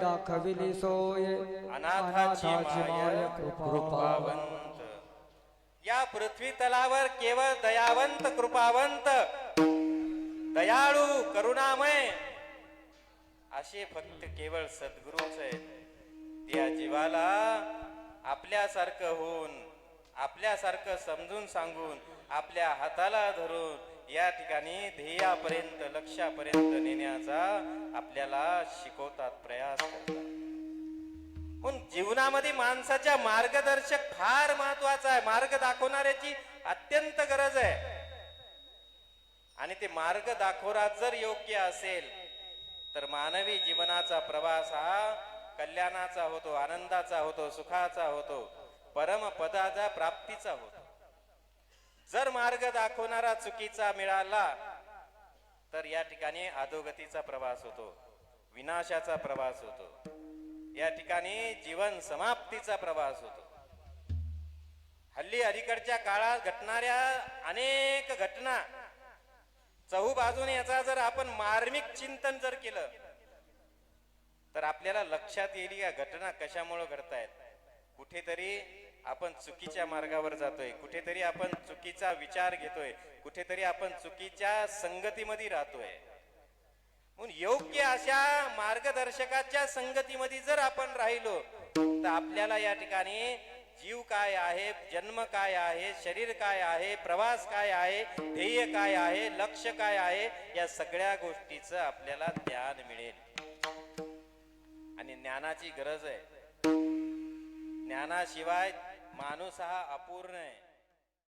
दाखविली सोय अनाथाची माय कृपावंत. या पृथ्वी तलावर केवळ दयावंत कृपावंत. दयाळू करुणामय. असे फक्त केवळ सद्गुरूच आहेत. त्या जीवाला आपल्यासारखं होऊन आपल्यासारखं समजून सांगून आपल्या हाताला धरून या ठिकाणी ध्येयापर्यंत लक्ष्यापर्यंत नेण्याचा आपल्याला शिकवतात प्रयास करतात. म्हणून जीवनामध्ये माणसाच्या मार्गदर्शक फार महत्त्वाचा आहे. मार्ग दाखवणाऱ्याची अत्यंत गरज आहे. आणि ते मार्ग दाखवणार जर योग्य असेल तर मानवी जीवनाचा प्रवास हा कल्याणाचा होतो आनंदाचा होतो सुखाचा होतो परमपदाचा प्राप्तीचा होतो. जर मार्ग दाखवणारा चुकीचा मिळाला तर या ठिकाणी अधोगतीचा प्रवास होतो विनाशाचा प्रवास होतो. या ठिकाणी जीवन समाप्तीचा प्रवास होतो. हल्ली अलीकडच्या काळात घटणाऱ्या अनेक घटना चहूबाजूने याचा जर आपण मार्मिक चिंतन जर केलं तर आपल्याला लक्षात येईल या घटना कशामुळे घडतायत. कुठेतरी आपण चुकीच्या मार्गावर जातोय. कुठेतरी आपण चुकीचा विचार घेतोय. कुठेतरी आपण चुकीच्या संगतीमध्ये राहतोय. म्हणून योग्य अशा मार्गदर्शकाच्या संगतीमध्ये जर आपण राहिलो तर आपल्याला या ठिकाणी जीव काय आहे जन्म काय आहे शरीर काय आहे प्रवास काय आहे ध्येय काय आहे लक्ष काय आहे या सगळ्या गोष्टीचं आपल्याला ज्ञान मिळेल. आणि ज्ञानाची गरज आहे. ज्ञानाशिवाय माणूस हा अपूर्ण आहे.